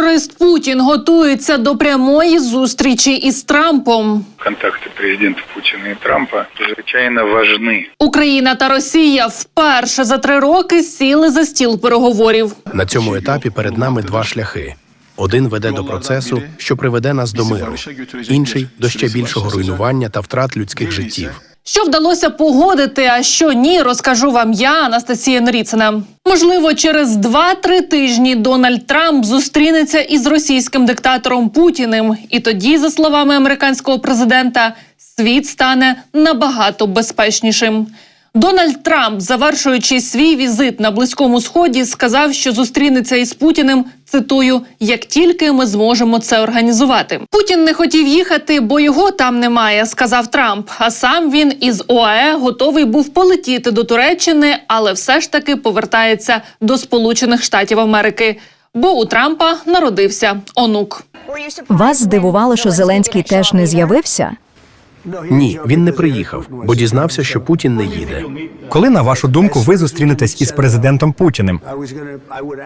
Терорист Путін готується до прямої зустрічі із Трампом. Контакты президентов Путина и Трампа чрезвычайно важны. Україна та Росія вперше за три роки сіли за стіл переговорів. На цьому етапі перед нами два шляхи. Один веде до процесу, що приведе нас до миру, інший до ще більшого руйнування та втрат людських життів. Що вдалося погодити, а що ні, розкажу вам я, Анастасія Нріцина. Можливо, через 2-3 тижні Дональд Трамп зустрінеться із російським диктатором Путіним, і тоді, за словами американського президента, світ стане набагато безпечнішим. Дональд Трамп, завершуючи свій візит на близькому сході, сказав, що зустрінеться із Путіним. Цитую, як тільки ми зможемо це організувати. Путін не хотів їхати, бо його там немає, сказав Трамп. А сам він із ОАЕ готовий був полетіти до Туреччини, але все ж таки повертається до Сполучених Штатів Америки. Бо у Трампа народився онук. Вас здивувало, що Зеленський теж не з'явився? Ні, він не приїхав, бо дізнався, що Путін не їде. Коли, на вашу думку, ви зустрінетесь із президентом Путіним?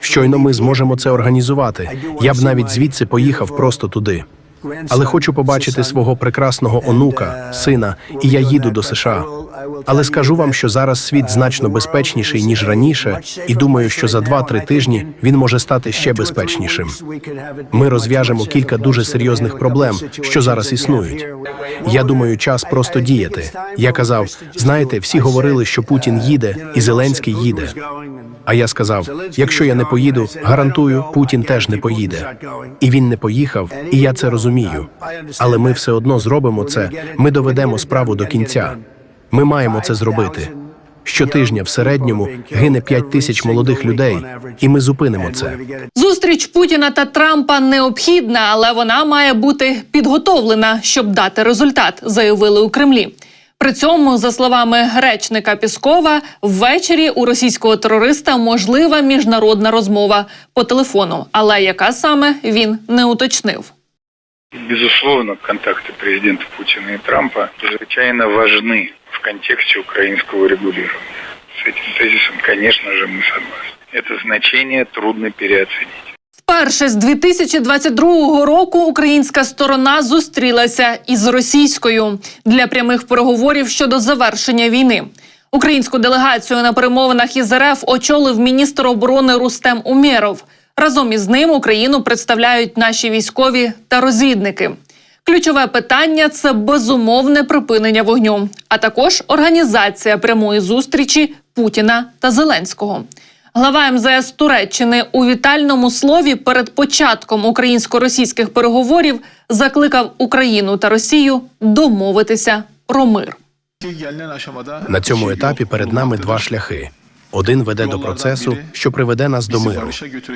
Щойно ми зможемо це організувати. Я б навіть звідси поїхав просто туди. Але хочу побачити свого прекрасного онука, сина, і я їду до США. Але скажу вам, що зараз світ значно безпечніший ніж раніше, і думаю, що за 2-3 тижні він може стати ще безпечнішим. Ми розв'яжемо кілька дуже серйозних проблем, що зараз існують. Я думаю, час просто діяти. Я казав: знаєте, всі говорили, що Путін їде і Зеленський їде. А я сказав: якщо я не поїду, гарантую, Путін теж не поїде. І він не поїхав, і я це розумію. Але ми все одно зробимо це. Ми доведемо справу до кінця. Ми маємо це зробити. Щотижня в середньому гине 5 тисяч молодих людей, і ми зупинимо це. Зустріч Путіна та Трампа необхідна, але вона має бути підготовлена, щоб дати результат, заявили у Кремлі. При цьому, за словами речника Піскова, ввечері у російського терориста можлива міжнародна розмова по телефону, але яка саме він не уточнив. Безусловно, контакты президентов Путина и Трампа чрезвычайно важны в контексте украинского регулирования. С этим тезисом, конечно же, мы согласны. Это значение трудно переоценить. Вперше з 2022 року українська сторона зустрілася із російською для прямих переговорів щодо завершення війни. Українську делегацію на перемовинах із РФ очолив міністр оборони Рустем Умєров. Разом із ним Україну представляють наші військові та розвідники. Ключове питання це безумовне припинення вогню, а також організація прямої зустрічі Путіна та Зеленського. Глава МЗС Туреччини у вітальному слові перед початком українсько-російських переговорів закликав Україну та Росію домовитися про мир. На цьому етапі перед нами два шляхи. Один веде до процесу, що приведе нас до миру,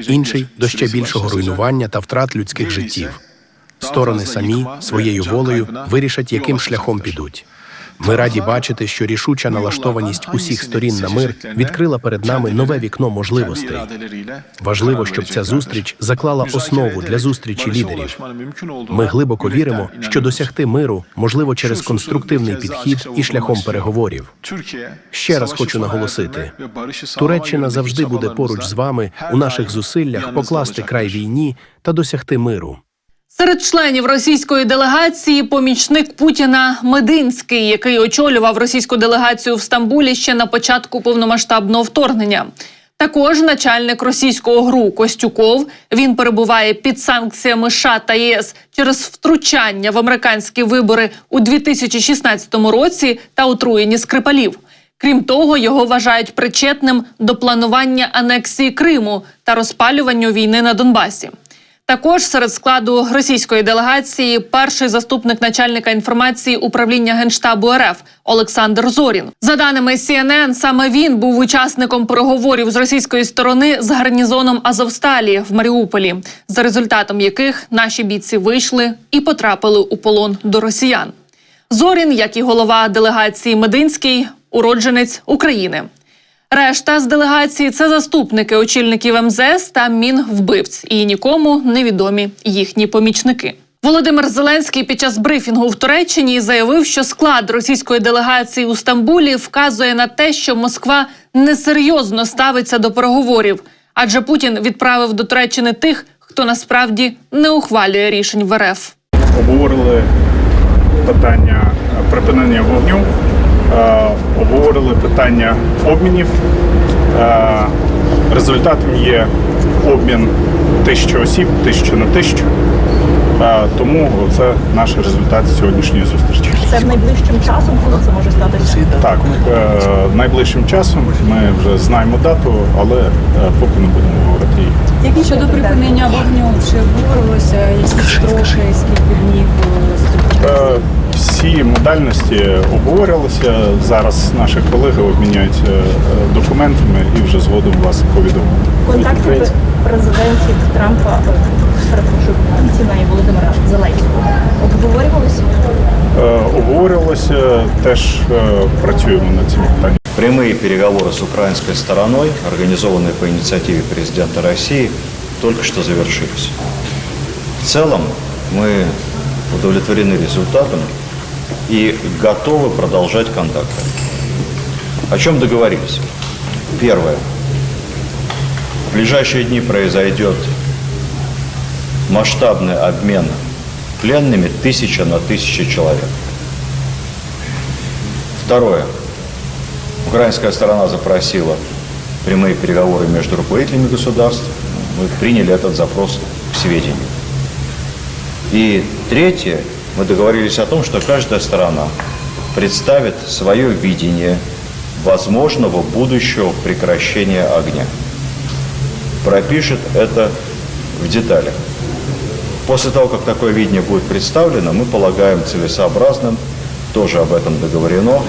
інший до ще більшого руйнування та втрат людських життів. Сторони самі своєю волею вирішать, яким шляхом підуть. Ми раді бачити, що рішуча налаштованість усіх сторін на мир відкрила перед нами нове вікно можливостей. Важливо, щоб ця зустріч заклала основу для зустрічі лідерів. Ми глибоко віримо, що досягти миру можливо через конструктивний підхід і шляхом переговорів. Ще раз хочу наголосити: Туреччина завжди буде поруч з вами у наших зусиллях покласти край війні та досягти миру. Серед членів російської делегації помічник Путіна Мединський, який очолював російську делегацію в Стамбулі ще на початку повномасштабного вторгнення. Також начальник російського ГРУ Костюков він перебуває під санкціями США та ЄС через втручання в американські вибори у 2016 році та отруєння Скрипалів. Крім того, його вважають причетним до планування анексії Криму та розпалюванню війни на Донбасі. Також серед складу російської делегації перший заступник начальника інформації управління генштабу РФ Олександр Зорін. За даними CNN, саме він був учасником переговорів з російської сторони з гарнізоном Азовсталі в Маріуполі, за результатом яких наші бійці вийшли і потрапили у полон до росіян. Зорін, як і голова делегації Мединський, уродженець України. Решта з делегації це заступники очільників МЗС та мінвбивць і нікому невідомі їхні помічники. Володимир Зеленський під час брифінгу в Туреччині заявив, що склад російської делегації у Стамбулі вказує на те, що Москва несерйозно ставиться до переговорів, адже Путін відправив до Туреччини тих, хто насправді не ухвалює рішень в РФ. обговорили питання припинення вогню, обговорили питання обмінів. Е, Результатом є обмін тисячі осіб, тисячу на тисячу. Е, Тому це наш результат сьогоднішньої зустрічі. Це найближчим часом, коли це може статися? Так, е, найближчим часом ми вже знаємо дату, але е, поки не будемо говорити її. Які Щодо припинення вогню, чи обговорювалося які строки, скільки днів е, Е, Всі модальності обговорювалися. Зараз наші колеги обміняються е, документами і вже згодом вас повідомимо. контакти президентів Трампа, е, перепрошую, Путіна і Володимира Зеленського обговорювалися? Е, Обговорювалося, теж е, працюємо над цим питанням. Прямые переговоры с украинской стороной, организованные по инициативе президента России, только что завершились. В целом мы удовлетворены результатами и готовы продолжать контакты. О чем договорились? Первое. В ближайшие дни произойдет масштабный обмен пленными тысяча на тысячу человек. Второе. Украинская сторона запросила прямые переговоры между руководителями государств. Мы приняли этот запрос к сведению. И третье, мы договорились о том, что каждая сторона представит свое видение возможного будущего прекращения огня. Пропишет это в деталях. После того, как такое видение будет представлено, мы полагаем целесообразным, тоже об этом договорено,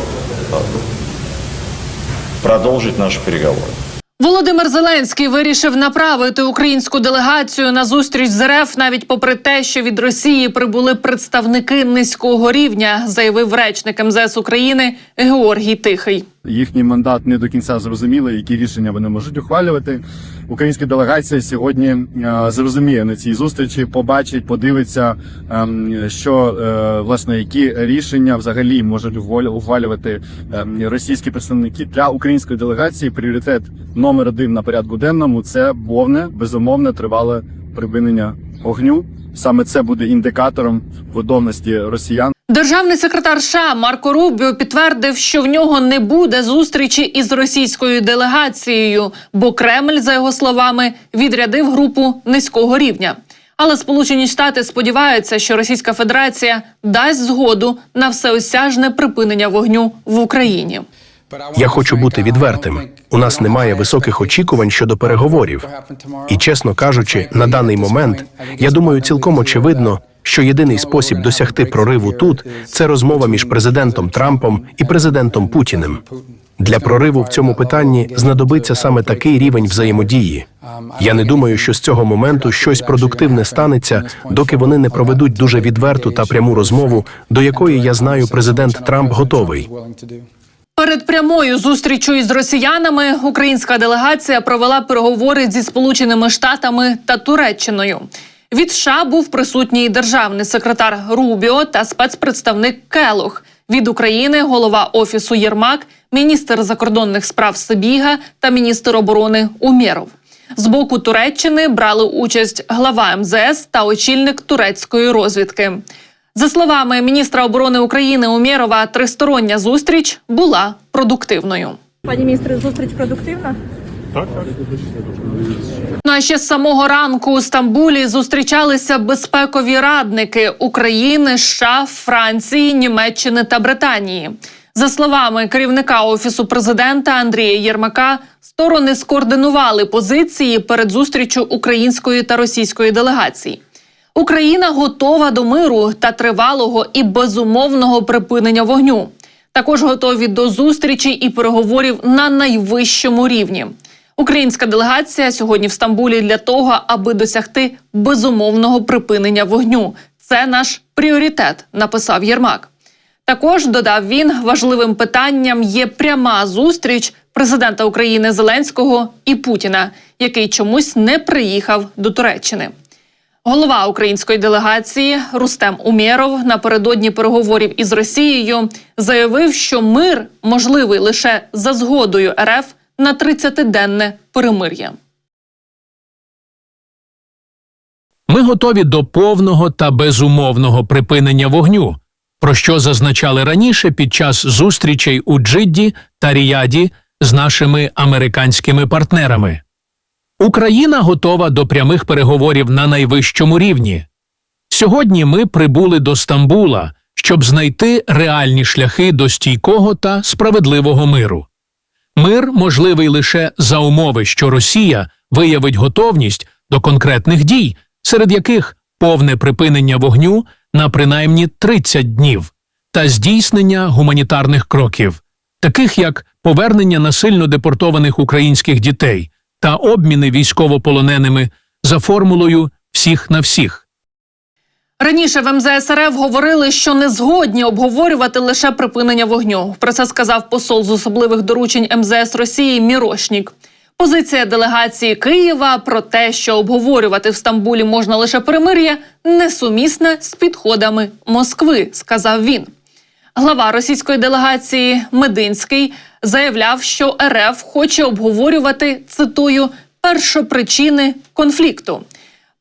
продолжить наши переговоры. Володимир Зеленський вирішив направити українську делегацію на зустріч з РФ, навіть попри те, що від Росії прибули представники низького рівня, заявив речник МЗС України Георгій Тихий. Їхній мандат не до кінця зрозумілий, які рішення вони можуть ухвалювати. Українська делегація сьогодні е, зрозуміє на цій зустрічі, побачить, подивиться, ем, що е, власне які рішення взагалі можуть ухвалю- ухвалювати ем, російські представники для української делегації. Пріоритет номер один на порядку денному це повне безумовне тривале припинення огню. Саме це буде індикатором готовності росіян Державний секретар США Марко Рубіо підтвердив, що в нього не буде зустрічі із російською делегацією, бо Кремль, за його словами, відрядив групу низького рівня. Але Сполучені Штати сподіваються, що Російська Федерація дасть згоду на всеосяжне припинення вогню в Україні. Я хочу бути відвертим. У нас немає високих очікувань щодо переговорів. І чесно кажучи, на даний момент я думаю, цілком очевидно, що єдиний спосіб досягти прориву тут це розмова між президентом Трампом і президентом Путіним. Для прориву в цьому питанні знадобиться саме такий рівень взаємодії. Я не думаю, що з цього моменту щось продуктивне станеться, доки вони не проведуть дуже відверту та пряму розмову, до якої я знаю, президент Трамп готовий. Перед прямою зустрічю із росіянами українська делегація провела переговори зі Сполученими Штатами та Туреччиною. Від США був присутній державний секретар Рубіо та спецпредставник Келох. Від України голова офісу Єрмак, міністр закордонних справ Сибіга та міністр оборони Умєров. З боку Туреччини брали участь глава МЗС та очільник турецької розвідки. За словами міністра оборони України Умєрова, тристороння зустріч була продуктивною. Пані міністре, зустріч продуктивна? Так. Ну а ще з самого ранку у Стамбулі зустрічалися безпекові радники України, США, Франції, Німеччини та Британії. За словами керівника офісу президента Андрія Єрмака, сторони скоординували позиції перед зустрічю української та російської делегацій. Україна готова до миру та тривалого і безумовного припинення вогню. Також готові до зустрічі і переговорів на найвищому рівні. Українська делегація сьогодні в Стамбулі для того, аби досягти безумовного припинення вогню. Це наш пріоритет, написав Єрмак. Також додав він, важливим питанням є пряма зустріч президента України Зеленського і Путіна, який чомусь не приїхав до Туреччини. Голова української делегації Рустем Умєров напередодні переговорів із Росією заявив, що мир можливий лише за згодою РФ на 30-денне перемир'я. Ми готові до повного та безумовного припинення вогню, про що зазначали раніше під час зустрічей у Джидді та Ріяді з нашими американськими партнерами. Україна готова до прямих переговорів на найвищому рівні. Сьогодні ми прибули до Стамбула, щоб знайти реальні шляхи до стійкого та справедливого миру. Мир можливий лише за умови, що Росія виявить готовність до конкретних дій, серед яких повне припинення вогню на принаймні 30 днів та здійснення гуманітарних кроків, таких як повернення насильно депортованих українських дітей та обміни військовополоненими за формулою всіх на всіх. Раніше в МЗС РФ говорили, що не згодні обговорювати лише припинення вогню. Про це сказав посол з особливих доручень МЗС Росії Мірошнік. Позиція делегації Києва про те, що обговорювати в Стамбулі можна лише перемир'я, несумісна з підходами Москви, сказав він. Глава російської делегації Мединський заявляв, що РФ хоче обговорювати цитую першопричини конфлікту.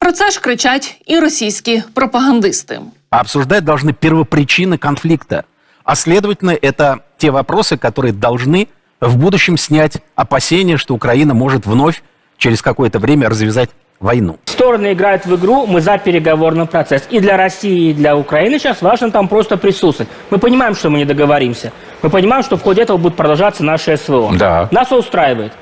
Про це ж кричать і російські пропагандисти. Обсуждать должны первопричины конфликта. А следовательно, это те вопросы, которые должны в будущем снять опасения, что Украина может вновь через какое-то время развязать войну. Стороны играют в игру, мы за переговорный процесс. И для России, и для Украины сейчас важно там просто присутствовать. Мы понимаем, что мы не договоримся. Мы понимаем, что в ходе этого будет продолжаться наше СВО. Да. Нас устраивает.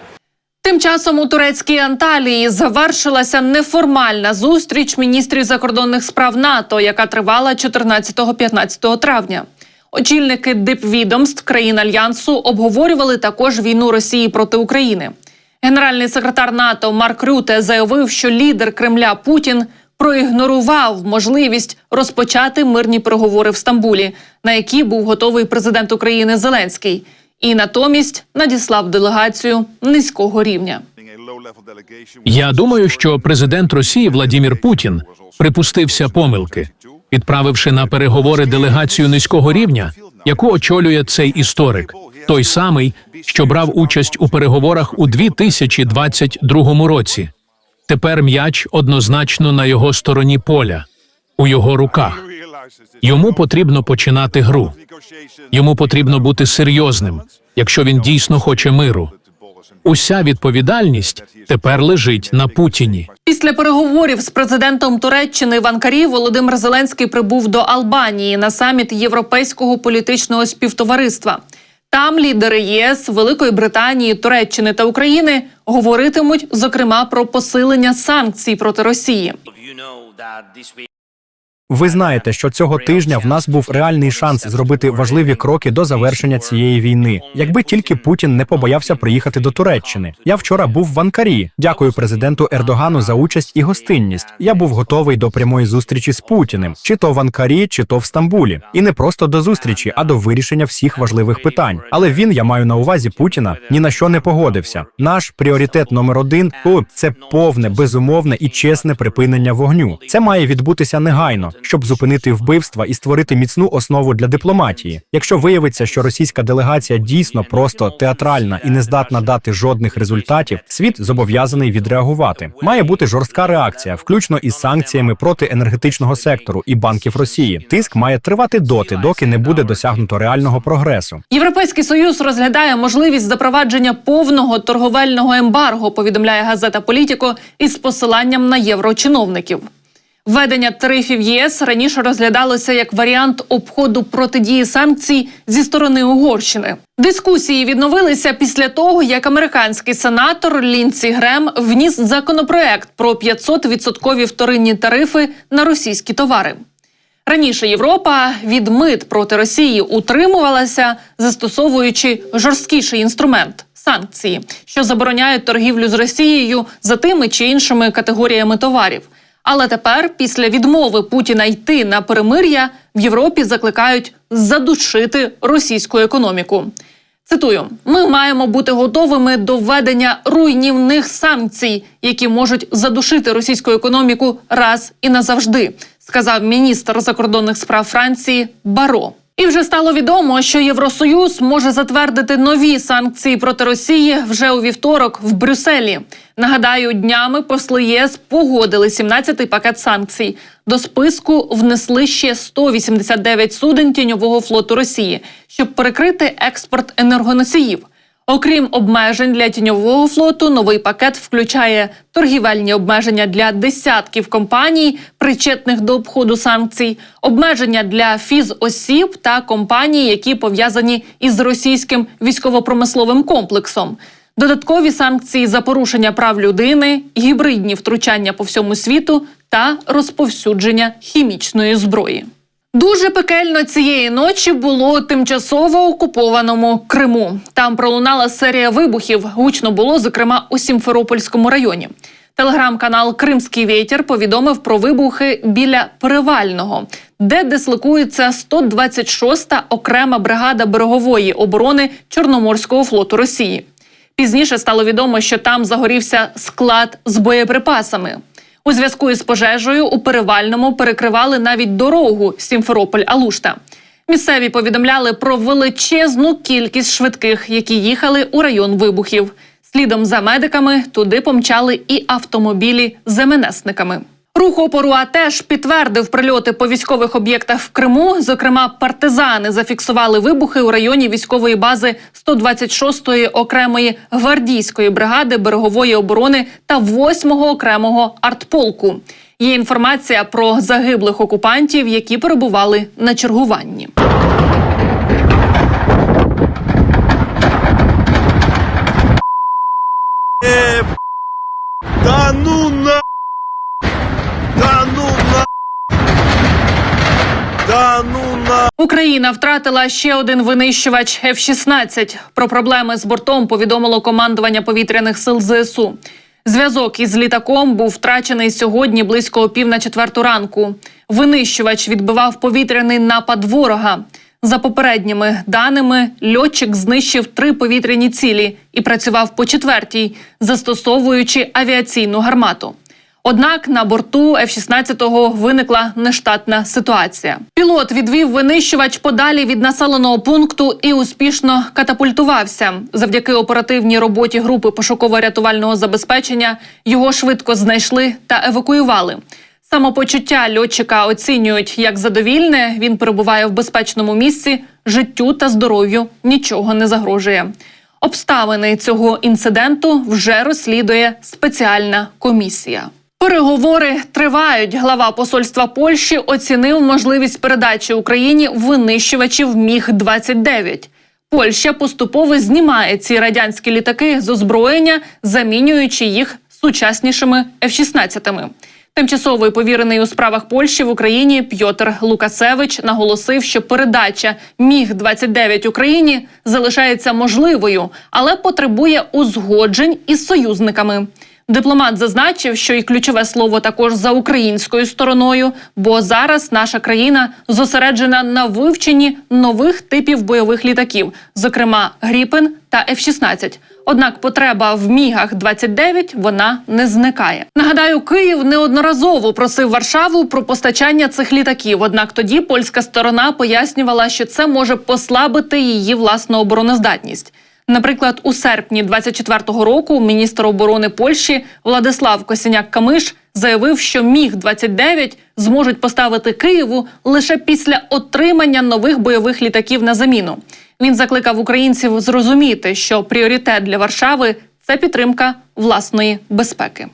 Тим часом у турецькій Анталії завершилася неформальна зустріч міністрів закордонних справ НАТО, яка тривала 14-15 травня. Очільники дипвідомств країн альянсу обговорювали також війну Росії проти України. Генеральний секретар НАТО Марк Рюте заявив, що лідер Кремля Путін проігнорував можливість розпочати мирні переговори в Стамбулі, на які був готовий президент України Зеленський, і натомість надіслав делегацію низького рівня. Я думаю, що президент Росії Владімір Путін припустився помилки, відправивши на переговори делегацію низького рівня, яку очолює цей історик, той самий, що брав участь у переговорах у 2022 році. Тепер м'яч однозначно на його стороні поля, у його руках. Йому потрібно починати гру. Йому потрібно бути серйозним, якщо він дійсно хоче миру. Уся відповідальність тепер лежить на Путіні. Після переговорів з президентом Туреччини в Анкарі Володимир Зеленський прибув до Албанії на саміт Європейського політичного співтовариства. Там лідери ЄС, Великої Британії, Туреччини та України говоритимуть зокрема про посилення санкцій проти Росії. Ви знаєте, що цього тижня в нас був реальний шанс зробити важливі кроки до завершення цієї війни, якби тільки Путін не побоявся приїхати до Туреччини. Я вчора був в Анкарі. Дякую президенту Ердогану за участь і гостинність. Я був готовий до прямої зустрічі з Путіним, чи то в Анкарі, чи то в Стамбулі, і не просто до зустрічі, а до вирішення всіх важливих питань. Але він, я маю на увазі Путіна, ні на що не погодився. Наш пріоритет номер один це повне, безумовне і чесне припинення вогню. Це має відбутися негайно, щоб зупинити вбивства і створити міцну основу для дипломатії. Якщо виявиться, що російська делегація дійсно просто театральна і не здатна дати жодних результатів, світ зобов'язаний відреагувати. Має бути жорстка реакція, включно із санкціями проти енергетичного сектору і банків Росії. Тиск має тривати доти, доки не буде досягнуто реального прогресу. Європейський союз розглядає можливість запровадження повного торговельного ембарго. Повідомляє газета Політіко із посиланням на єврочиновників. Введення тарифів ЄС раніше розглядалося як варіант обходу протидії санкцій зі сторони Угорщини. Дискусії відновилися після того, як американський сенатор Лінсі Грем вніс законопроект про 500-відсоткові вторинні тарифи на російські товари. Раніше Європа від мит проти Росії утримувалася, застосовуючи жорсткіший інструмент санкції, що забороняють торгівлю з Росією за тими чи іншими категоріями товарів. Але тепер, після відмови Путіна йти на перемир'я, в Європі закликають задушити російську економіку. Цитую: ми маємо бути готовими до введення руйнівних санкцій, які можуть задушити російську економіку раз і назавжди, сказав міністр закордонних справ Франції Баро. І вже стало відомо, що Євросоюз може затвердити нові санкції проти Росії вже у вівторок в Брюсселі. Нагадаю, днями посли ЄС погодили 17-й пакет санкцій. До списку внесли ще 189 суден тіньового флоту Росії, щоб перекрити експорт енергоносіїв. Окрім обмежень для тіньового флоту, новий пакет включає торгівельні обмеження для десятків компаній, причетних до обходу санкцій, обмеження для фізосіб та компаній, які пов'язані із російським військово-промисловим комплексом. Додаткові санкції за порушення прав людини, гібридні втручання по всьому світу та розповсюдження хімічної зброї. Дуже пекельно цієї ночі було тимчасово окупованому Криму. Там пролунала серія вибухів. Гучно було, зокрема, у Сімферопольському районі. Телеграм-канал Кримський вітер повідомив про вибухи біля Перевального, де дислокується 126-та окрема бригада берегової оборони Чорноморського флоту Росії. Пізніше стало відомо, що там загорівся склад з боєприпасами. У зв'язку із пожежею у перевальному перекривали навіть дорогу Сімферополь-Алушта. Місцеві повідомляли про величезну кількість швидких, які їхали у район вибухів. Слідом за медиками туди помчали і автомобілі з МНСниками. Рух опору А підтвердив прильоти по військових об'єктах в Криму. Зокрема, партизани зафіксували вибухи у районі військової бази 126-ї окремої гвардійської бригади берегової оборони та 8-го окремого артполку. Є інформація про загиблих окупантів, які перебували на чергуванні. Да ну на... Да ну на... Да ну на... Україна втратила ще один винищувач F-16. Про проблеми з бортом повідомило командування повітряних сил ЗСУ. Зв'язок із літаком був втрачений сьогодні близько пів на четверту ранку. Винищувач відбивав повітряний напад ворога. За попередніми даними, льотчик знищив три повітряні цілі і працював по четвертій, застосовуючи авіаційну гармату. Однак на борту F-16 виникла нештатна ситуація. Пілот відвів винищувач подалі від населеного пункту і успішно катапультувався. Завдяки оперативній роботі групи пошуково-рятувального забезпечення його швидко знайшли та евакуювали. Самопочуття льотчика оцінюють як задовільне. Він перебуває в безпечному місці, життю та здоров'ю нічого не загрожує. Обставини цього інциденту вже розслідує спеціальна комісія. Переговори тривають. Глава посольства Польщі оцінив можливість передачі Україні винищувачів Міг 29 Польща поступово знімає ці радянські літаки з озброєння, замінюючи їх сучаснішими F-16. Тимчасовий повірений у справах Польщі в Україні Пьотр Лукасевич наголосив, що передача Міг 29 Україні залишається можливою, але потребує узгоджень із союзниками. Дипломат зазначив, що і ключове слово також за українською стороною, бо зараз наша країна зосереджена на вивченні нових типів бойових літаків, зокрема Гріпен та F-16. Однак потреба в мігах 29 вона не зникає. Нагадаю, Київ неодноразово просив Варшаву про постачання цих літаків. Однак тоді польська сторона пояснювала, що це може послабити її власну обороноздатність. Наприклад, у серпні 24-го року міністр оборони Польщі Владислав Косіняк-Камиш заявив, що міг 29 зможуть поставити Києву лише після отримання нових бойових літаків на заміну. Він закликав українців зрозуміти, що пріоритет для Варшави це підтримка власної безпеки.